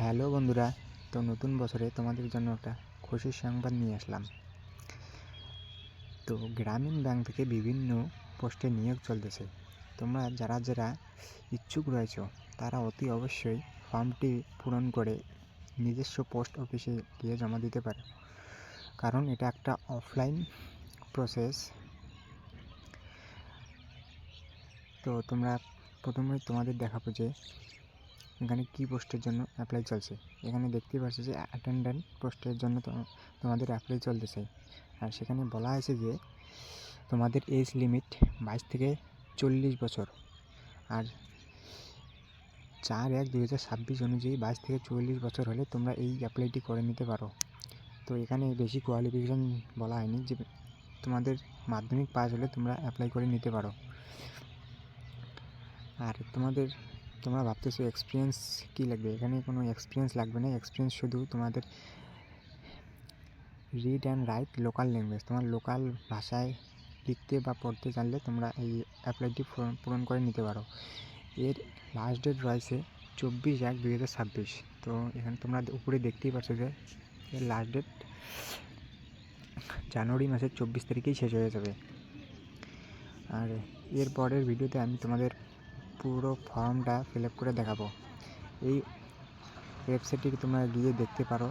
Hello বন্ধুরা, তো নতুন বছরে তোমাদের জন্য একটা খুশির সংবাদ নিয়ে আসলাম। তো গ্রামীণ ব্যাংক থেকে বিভিন্ন পোস্টে নিয়োগ চলতেছে। তোমরা যারা যারা ইচ্ছুক রয়েছো, তারা অতি অবশ্যই ফর্মটি পূরণ করে নিজস্ব পোস্ট অফিসে গিয়ে জমা দিতে পারো। কারণ এটা একটা অফলাইন প্রসেস। তো তোমরা প্রথমে তোমাদের দেখাবো যে এখানে কী পোস্টের জন্য অ্যাপ্লাই চলছে? এখানে দেখতেই পাচ্ছ যে অ্যাটেন্ডেন্ট পোস্টের জন্য তোমাদের অ্যাপ্লাই চলতেছে। আর সেখানে বলা আছে যে তোমাদের এজ লিমিট বাইশ থেকে চল্লিশ বছর। আর চার এক দুই হাজার ছাব্বিশ অনুযায়ী বাইশ থেকে চল্লিশ বছর হলে তোমরা এই অ্যাপ্লাইটি করে নিতে পারো। তো এখানে বেশি কোয়ালিফিকেশন বলা হয়নি যে তোমাদের মাধ্যমিক পাস হলে তোমরা অ্যাপ্লাই করে নিতে পারো। আর তোমাদের তোমরা ভাবতেছো এক্সপিরিয়েন্স কী লাগবে? এখানে কোনো এক্সপিরিয়েন্স লাগবে না। এক্সপিরিয়েন্স শুধু তোমাদের read and write local language তোমার লোকাল ভাষায় লিখতে বা পড়তে জানলে তোমরা এই অ্যাপ্লাইটি পূরণ করে নিতে পারো। এর লাস্ট ডেট রয়েছে চব্বিশ এক দুই হাজার ছাব্বিশ। তো এখানে তোমরা উপরে দেখতেই পাচ্ছ যে এর লাস্ট ডেট জানুয়ারি মাসের চব্বিশ তারিখেই শেষ হয়ে যাবে। আর এর পরের ভিডিওতে আমি তোমাদের পুরো ফর্মটা ফিল আপ করে দেখাবো। এই ওয়েবসাইটটি তোমরা গিয়ে দেখতে পারো।